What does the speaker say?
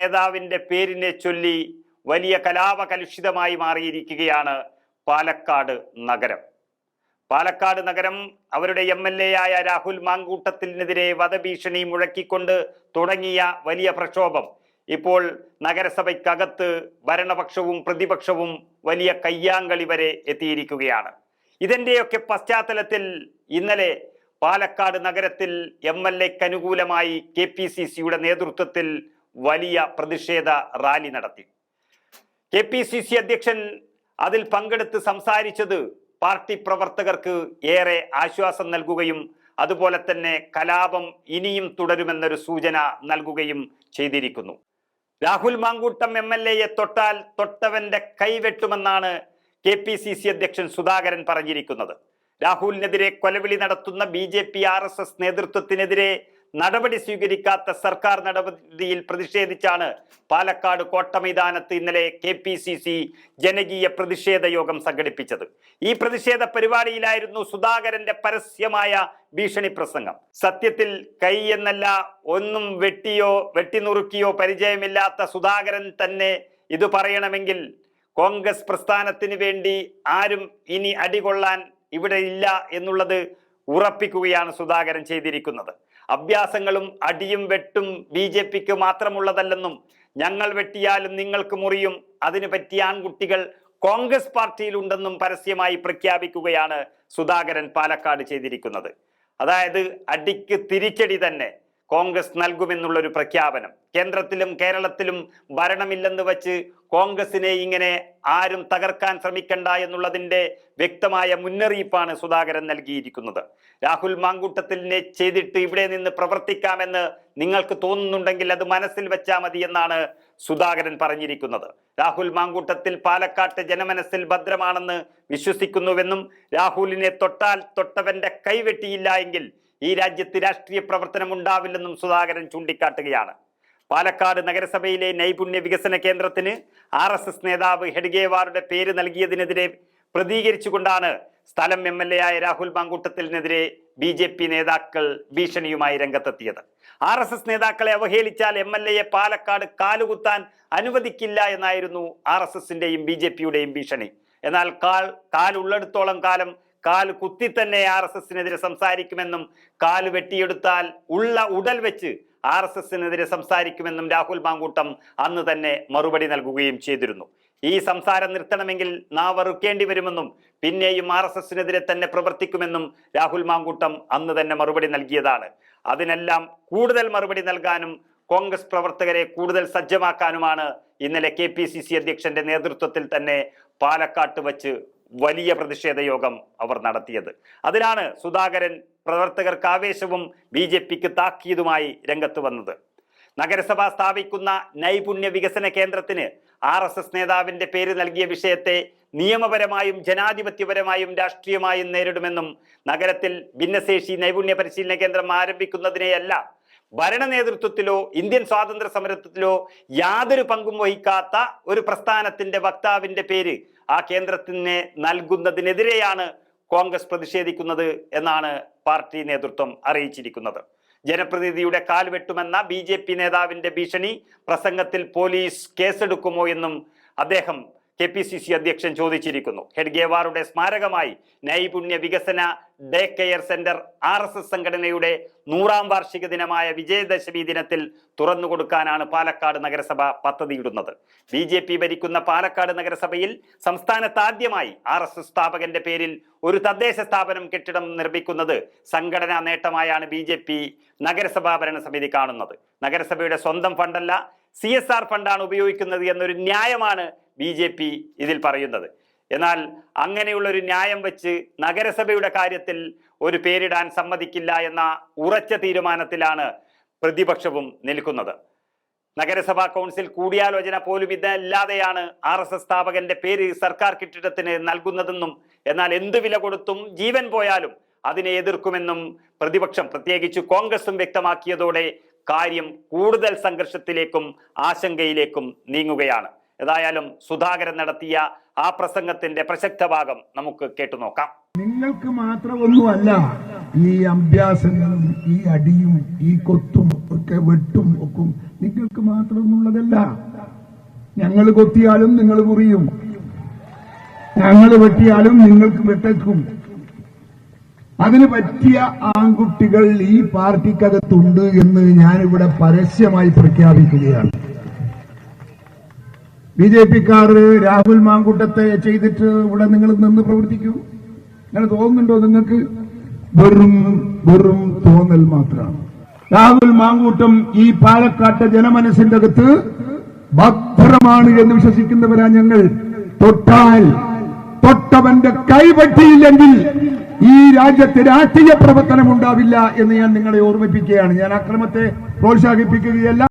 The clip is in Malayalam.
നേതാവിന്റെ പേരിനെ ചൊല്ലി വലിയ കലാപകലുഷിതമായി മാറിയിരിക്കുകയാണ് പാലക്കാട് നഗരം. പാലക്കാട് നഗരം അവരുടെ എം എൽ എ ആയ രാഹുൽ മാങ്കൂട്ടത്തിനെതിരെ വധഭീഷണി മുഴക്കിക്കൊണ്ട് തുടങ്ങിയ വലിയ പ്രക്ഷോഭം. ഇപ്പോൾ നഗരസഭയ്ക്കകത്ത് ഭരണപക്ഷവും പ്രതിപക്ഷവും വലിയ കയ്യാങ്കളി വരെ എത്തിയിരിക്കുകയാണ്. ഇതിന്റെയൊക്കെ പശ്ചാത്തലത്തിൽ ഇന്നലെ പാലക്കാട് നഗരത്തിൽ എം എൽ എക്ക് അനുകൂലമായി കെ പി സി സിയുടെ നേതൃത്വത്തിൽ വലിയ പ്രതിഷേധ റാലി നടത്തി. കെ പി സി സി അധ്യക്ഷൻ അതിൽ പങ്കെടുത്ത് സംസാരിച്ചത് പാർട്ടി പ്രവർത്തകർക്ക് ഏറെ ആശ്വാസം നൽകുകയും അതുപോലെ തന്നെ കലാപം ഇനിയും തുടരുമെന്നൊരു സൂചന നൽകുകയും ചെയ്തിരിക്കുന്നു. രാഹുൽ മാങ്കൂട്ടം എം എൽ എയെ തൊട്ടാൽ തൊട്ടവന്റെ കൈവെട്ടുമെന്നാണ് കെ പി സി സി അധ്യക്ഷൻ സുധാകരൻ പറഞ്ഞിരിക്കുന്നത്. രാഹുലിനെതിരെ കൊലവിളി നടത്തുന്ന B J P R S S നേതൃത്വത്തിനെതിരെ നടപടി സ്വീകരിക്കാത്ത സർക്കാർ നടപടിയിൽ പ്രതിഷേധിച്ചാണ് പാലക്കാട് കോട്ടമൈതാനത്ത് ഇന്നലെ കെ പി സി സി ജനകീയ പ്രതിഷേധ യോഗം സംഘടിപ്പിച്ചത്. ഈ പ്രതിഷേധ പരിപാടിയിലായിരുന്നു സുധാകരന്റെ പരസ്യമായ ഭീഷണി പ്രസംഗം. സത്യത്തിൽ കൈ എന്നല്ല ഒന്നും വെട്ടിയോ വെട്ടിനുറുക്കിയോ പരിചയമില്ലാത്ത സുധാകരൻ തന്നെ ഇത് പറയണമെങ്കിൽ കോൺഗ്രസ് പ്രസ്ഥാനത്തിന് വേണ്ടി ആരും ഇനി അടികൊള്ളാൻ ഇവിടെ ഇല്ല എന്നുള്ളത് ഉറപ്പിക്കുകയാണ് സുധാകരൻ ചെയ്തിരിക്കുന്നത്. അഭ്യാസങ്ങളും അടിയും വെട്ടും ബി ജെ പിക്ക് മാത്രമുള്ളതല്ലെന്നും ഞങ്ങൾ വെട്ടിയാലും നിങ്ങൾക്ക് മുറിയും. അതിനു പറ്റിയ ആൺകുട്ടികൾ കോൺഗ്രസ് പാർട്ടിയിലുണ്ടെന്നും പരസ്യമായി പ്രഖ്യാപിക്കുകയാണ് സുധാകരൻ പാലക്കാട് ചെയ്തിരിക്കുന്നത്. അതായത് അടിക്ക് തിരിച്ചടി തന്നെ. കോൺഗ്രസ് നൽകുമെന്നുള്ളൊരു പ്രഖ്യാപനം. കേന്ദ്രത്തിലും കേരളത്തിലും ഭരണമില്ലെന്ന് വച്ച് കോൺഗ്രസിനെ ഇങ്ങനെ ആരും തകർക്കാൻ ശ്രമിക്കണ്ട എന്നുള്ളതിന്റെ വ്യക്തമായ മുന്നറിയിപ്പാണ് സുധാകരൻ നൽകിയിരിക്കുന്നത്. രാഹുൽ മാങ്കൂട്ടത്തിനെ ചെയ്തിട്ട് ഇവിടെ നിന്ന് പ്രവർത്തിക്കാമെന്ന് നിങ്ങൾക്ക് തോന്നുന്നുണ്ടെങ്കിൽ അത് മനസ്സിൽ വെച്ചാൽ മതി എന്നാണ് സുധാകരൻ പറഞ്ഞിരിക്കുന്നത്. രാഹുൽ മാങ്കൂട്ടത്തിൽ പാലക്കാട്ട് ജനമനസ്സിൽ ഭദ്രമാണെന്ന് വിശ്വസിക്കുന്നുവെന്നും രാഹുലിനെ തൊട്ടാൽ തൊട്ടവന്റെ കൈവെട്ടിയില്ല എങ്കിൽ ഈ രാജ്യത്ത് രാഷ്ട്രീയ പ്രവർത്തനം ഉണ്ടാവില്ലെന്നും സുധാകരൻ ചൂണ്ടിക്കാട്ടുകയാണ്. പാലക്കാട് നഗരസഭയിലെ നൈപുണ്യ വികസന കേന്ദ്രത്തിന് ആർ എസ് എസ് നേതാവ് ഹെഡ്ഗേവാറുടെ പേര് നൽകിയതിനെതിരെ പ്രതികരിച്ചുകൊണ്ടാണ് സ്ഥലം എം എൽ എ ആയ രാഹുൽ മാങ്കൂട്ടത്തിനെതിരെ ബി ജെ പി നേതാക്കൾ ഭീഷണിയുമായി രംഗത്തെത്തിയത്. ആർ എസ് എസ് നേതാക്കളെ അവഹേളിച്ചാൽ എം എൽ എയെ പാലക്കാട് കാലുകുത്താൻ അനുവദിക്കില്ല എന്നായിരുന്നു ആർ എസ് എസിന്റെയും ബി ജെ പിയുടെയും ഭീഷണി. എന്നാൽ കാൽ കാലുള്ളിടത്തോളം കാലം കാൽ കുത്തി തന്നെ ആർ എസ് എസിനെതിരെ സംസാരിക്കുമെന്നും കാൽ വെട്ടിയെടുത്താൽ ഉള്ള ഉടൽ വെച്ച് ആർ എസ് എസിനെതിരെ സംസാരിക്കുമെന്നും രാഹുൽ മാങ്കൂട്ടം അന്ന് തന്നെ മറുപടി നൽകുകയും ചെയ്തിരുന്നു. ഈ സംസാരം നിർത്തണമെങ്കിൽ നാവറുക്കേണ്ടി വരുമെന്നും പിന്നെയും ആർ എസ് എസിനെതിരെ തന്നെ പ്രവർത്തിക്കുമെന്നും രാഹുൽ മാങ്കൂട്ടം അന്ന് തന്നെ മറുപടി നൽകിയതാണ്. അതിനെല്ലാം കൂടുതൽ മറുപടി നൽകാനും കോൺഗ്രസ് പ്രവർത്തകരെ കൂടുതൽ സജ്ജമാക്കാനുമാണ് ഇന്നലെ കെ പി സി സി അധ്യക്ഷന്റെ നേതൃത്വത്തിൽ തന്നെ പാലക്കാട്ട് വച്ച് വലിയ പ്രതിഷേധ യോഗം അവർ നടത്തിയത്. അതിലാണ് സുധാകരൻ പ്രവർത്തകർക്ക് ആവേശവും ബി ജെ പിക്ക് താക്കീതുമായി രംഗത്ത് വന്നത്. നഗരസഭ സ്ഥാപിക്കുന്ന നൈപുണ്യ വികസന കേന്ദ്രത്തിന് ആർ എസ് എസ് നേതാവിന്റെ പേര് നൽകിയ വിഷയത്തെ നിയമപരമായും ജനാധിപത്യപരമായും രാഷ്ട്രീയമായും നേരിടുമെന്നും നഗരത്തിൽ ഭിന്നശേഷി നൈപുണ്യ പരിശീലന കേന്ദ്രം ആരംഭിക്കുന്നതിനെയല്ല ഭരണ നേതൃത്വത്തിലോ ഇന്ത്യൻ സ്വാതന്ത്ര്യ സമരത്തിലോ യാതൊരു പങ്കും വഹിക്കാത്ത ഒരു പ്രസ്ഥാനത്തിന്റെ വക്താവിന്റെ പേര് ആ കേന്ദ്രത്തിന് നൽകുന്നതിനെതിരെയാണ് കോൺഗ്രസ് പ്രതിഷേധിക്കുന്നത് എന്നാണ് പാർട്ടി നേതൃത്വം അറിയിച്ചിരിക്കുന്നത്. ജനപ്രതിനിധിയുടെ കാൽ വെട്ടുമെന്ന ബി ജെ പി നേതാവിന്റെ ഭീഷണി പ്രസംഗത്തിൽ പോലീസ് കേസെടുക്കുമോ എന്നും അദ്ദേഹം കെ പി സി സി അധ്യക്ഷൻ ചോദിച്ചിരിക്കുന്നു. ഹെഡ്ഗേവാറുടെ സ്മാരകമായി നൈപുണ്യ വികസന day care centre R S S സംഘടനയുടെ നൂറാം വാർഷിക ദിനമായ വിജയദശമി ദിനത്തിൽ തുറന്നു കൊടുക്കാനാണ് പാലക്കാട് നഗരസഭ പദ്ധതിയിടുന്നത്. ബി ജെ പി ഭരിക്കുന്ന പാലക്കാട് നഗരസഭയിൽ സംസ്ഥാനത്താദ്യമായി ആർ എസ് എസ് സ്ഥാപകന്റെ പേരിൽ ഒരു തദ്ദേശ സ്ഥാപനം കെട്ടിടം നിർമ്മിക്കുന്നത് സംഘടനാ നേട്ടമായാണ് ബി ജെ പി നഗരസഭാ ഭരണസമിതി കാണുന്നത്. നഗരസഭയുടെ സ്വന്തം ഫണ്ടല്ല സി എസ് ആർ ഫണ്ടാണ് ഉപയോഗിക്കുന്നത് എന്നൊരു ന്യായമാണ് ബി ജെ പി ഇതിൽ പറയുന്നത്. എന്നാൽ അങ്ങനെയുള്ള ഒരു ന്യായം വെച്ച് നഗരസഭയുടെ കാര്യത്തിൽ ഒരു പേരിടാൻ സമ്മതിക്കില്ല എന്ന ഉറച്ച തീരുമാനത്തിലാണ് പ്രതിപക്ഷവും നിൽക്കുന്നത്. നഗരസഭാ കൗൺസിൽ കൂടിയാലോചന പോലും ഇതല്ലാതെയാണ് ആർ എസ് എസ് സ്ഥാപകന്റെ പേര് സർക്കാർ കെട്ടിടത്തിന് നൽകുന്നതെന്നും എന്നാൽ എന്ത് വില കൊടുത്തും ജീവൻ പോയാലും അതിനെ എതിർക്കുമെന്നും പ്രതിപക്ഷം പ്രത്യേകിച്ച് കോൺഗ്രസും വ്യക്തമാക്കിയതോടെ കാര്യം കൂടുതൽ സംഘർഷത്തിലേക്കും ആശങ്കയിലേക്കും നീങ്ങുകയാണ്. ഏതായാലും സുധാകരൻ നടത്തിയ ആ പ്രസംഗത്തിന്റെ പ്രസക്ത ഭാഗം നമുക്ക് കേട്ടുനോക്കാം നിങ്ങൾക്ക് മാത്രമൊന്നുമല്ല ഈ അഭ്യാസങ്ങളും ഈ അടിയും ഈ കൊത്തും ഒക്കെ വെട്ടും ഒക്കും. നിങ്ങൾക്ക് മാത്രമൊന്നുള്ളതല്ല ഞങ്ങൾ കൊത്തിയാലും നിങ്ങൾ മുറിയും. ഞങ്ങൾ വെട്ടിയാലും നിങ്ങൾക്ക് വെട്ടേക്കും. അതിന് പറ്റിയ ആൺകുട്ടികൾ ഈ പാർട്ടിക്കകത്തുണ്ട് എന്ന് ഞാനിവിടെ പരസ്യമായി പ്രഖ്യാപിക്കുകയാണ്. ബി ജെ പിക്കാർ രാഹുൽ മാങ്കൂട്ടത്തെ ചെയ്തിട്ട് ഇവിടെ നിങ്ങൾ നിന്ന് പ്രവർത്തിക്കൂ. അങ്ങനെ തോന്നുന്നുണ്ടോ നിങ്ങൾക്ക്? വെറും വെറും തോന്നൽ മാത്രമാണ്. രാഹുൽ മാങ്കൂട്ടം ഈ പാലക്കാട്ടെ ജനമനസ്സിന്റെ അകത്ത് ഭദ്രമാണ് എന്ന് വിശ്വസിക്കുന്നവരാ ഞങ്ങൾ. തൊട്ടാൽ തൊട്ടവന്റെ കൈപറ്റിയില്ലെങ്കിൽ ഈ രാജ്യത്ത് രാഷ്ട്രീയ പ്രവർത്തനം ഉണ്ടാവില്ല എന്ന് ഞാൻ നിങ്ങളെ ഓർമ്മിപ്പിക്കുകയാണ്. ഞാൻ അക്രമത്തെ പ്രോത്സാഹിപ്പിക്കുകയല്ല.